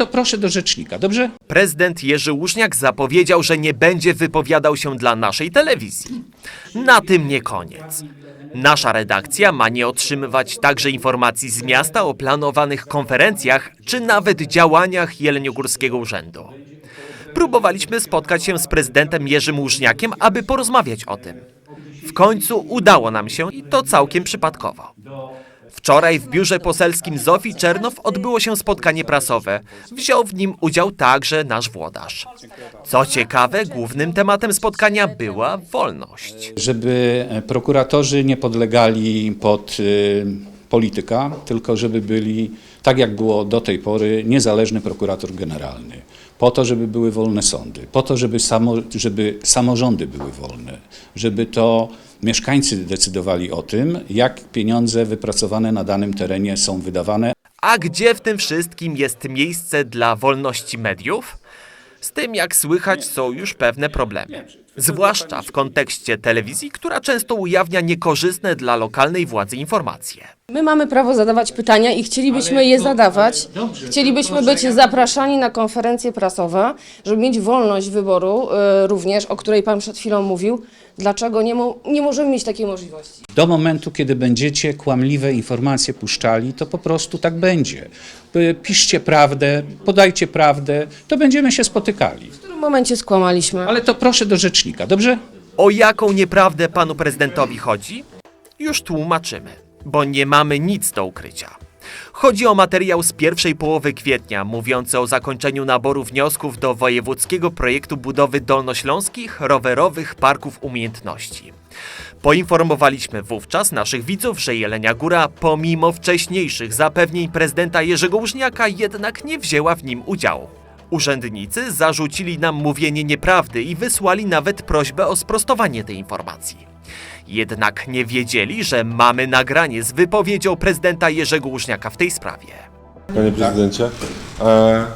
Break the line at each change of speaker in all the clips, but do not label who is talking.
to proszę do rzecznika, dobrze?
Prezydent Jerzy Łużniak zapowiedział, że nie będzie wypowiadał się dla naszej telewizji. Na tym nie koniec. Nasza redakcja ma nie otrzymywać także informacji z miasta o planowanych konferencjach czy nawet działaniach Jeleniogórskiego Urzędu. Próbowaliśmy spotkać się z prezydentem Jerzym Łużniakiem, aby porozmawiać o tym. W końcu udało nam się i to całkiem przypadkowo. Wczoraj w biurze poselskim Zofii Czernow odbyło się spotkanie prasowe. Wziął w nim udział także nasz włodarz. Co ciekawe, głównym tematem spotkania była wolność.
Żeby e, prokuratorzy nie podlegali pod y, polityka, tylko żeby byli, tak jak było do tej pory, niezależny prokurator generalny. Po to, żeby były wolne sądy, po to, żeby, samo, żeby samorządy były wolne, żeby to mieszkańcy decydowali o tym, jak pieniądze wypracowane na danym terenie są wydawane,
A gdzie w tym wszystkim jest miejsce dla wolności mediów? Z tym, jak słychać, są już pewne problemy. Zwłaszcza w kontekście telewizji, która często ujawnia niekorzystne dla lokalnej władzy informacje.
My mamy prawo zadawać pytania i chcielibyśmy je zadawać. Chcielibyśmy być zapraszani na konferencje prasowe, żeby mieć wolność wyboru, y, również, o której Pan przed chwilą mówił. Dlaczego nie, mo- nie możemy mieć takiej możliwości?
Do momentu, kiedy będziecie kłamliwe informacje puszczali, to po prostu tak będzie. Piszcie prawdę, podajcie prawdę, to będziemy się spotykali.
Momencie skłamaliśmy?
Ale to proszę do rzecznika, dobrze?
O jaką nieprawdę panu prezydentowi chodzi? Już tłumaczymy, bo nie mamy nic do ukrycia. Chodzi o materiał z pierwszej połowy kwietnia, mówiący o zakończeniu naboru wniosków do wojewódzkiego projektu budowy dolnośląskich rowerowych parków umiejętności. Poinformowaliśmy wówczas naszych widzów, że Jelenia Góra, pomimo wcześniejszych zapewnień prezydenta Jerzego Łużniaka, jednak nie wzięła w nim udziału. Urzędnicy zarzucili nam mówienie nieprawdy i wysłali nawet prośbę o sprostowanie tej informacji. Jednak nie wiedzieli, że mamy nagranie z wypowiedzią prezydenta Jerzego Łużniaka w tej sprawie.
Panie prezydencie, e,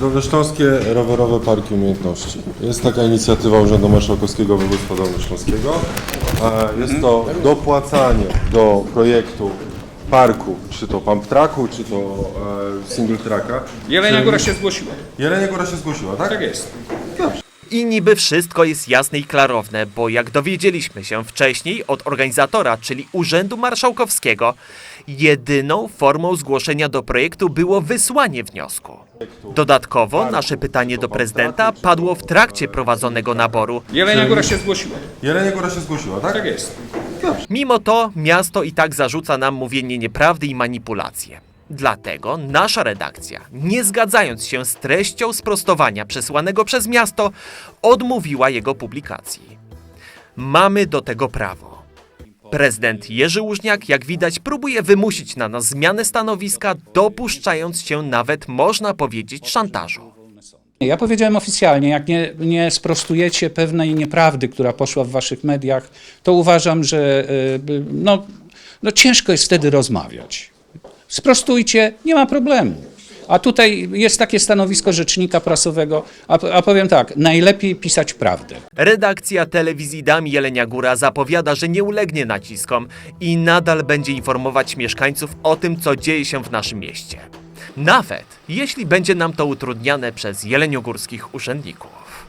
Dolnośląskie Rowerowe Parki Umiejętności. Jest taka inicjatywa Urzędu Marszałkowskiego Województwa Dolnośląskiego. E, jest to dopłacanie do projektu parku, czy to pump tracku, czy to e, single tracka.
Jelenia Góra się zgłosiła.
Jelenia Góra się zgłosiła, tak?
Tak jest.
I niby wszystko jest jasne i klarowne, bo jak dowiedzieliśmy się wcześniej od organizatora, czyli Urzędu Marszałkowskiego, jedyną formą zgłoszenia do projektu było wysłanie wniosku. Dodatkowo nasze pytanie do prezydenta padło w trakcie prowadzonego naboru.
Jelenia Góra się zgłosiła.
Jelenia Góra się zgłosiła, tak?
Tak jest.
Mimo to miasto i tak zarzuca nam mówienie nieprawdy i manipulacje. Dlatego nasza redakcja, nie zgadzając się z treścią sprostowania przesłanego przez miasto, odmówiła jego publikacji. Mamy do tego prawo. Prezydent Jerzy Łużniak, jak widać, próbuje wymusić na nas zmianę stanowiska, dopuszczając się nawet, można powiedzieć, szantażu.
Ja powiedziałem oficjalnie, jak nie, nie sprostujecie pewnej nieprawdy, która poszła w waszych mediach, to uważam, że y, no, no ciężko jest wtedy rozmawiać. Sprostujcie, nie ma problemu. A tutaj jest takie stanowisko rzecznika prasowego, a, a powiem tak, najlepiej pisać prawdę.
Redakcja telewizji Dam Jelenia Góra zapowiada, że nie ulegnie naciskom i nadal będzie informować mieszkańców o tym, co dzieje się w naszym mieście. Nawet jeśli będzie nam to utrudniane przez jeleniogórskich urzędników.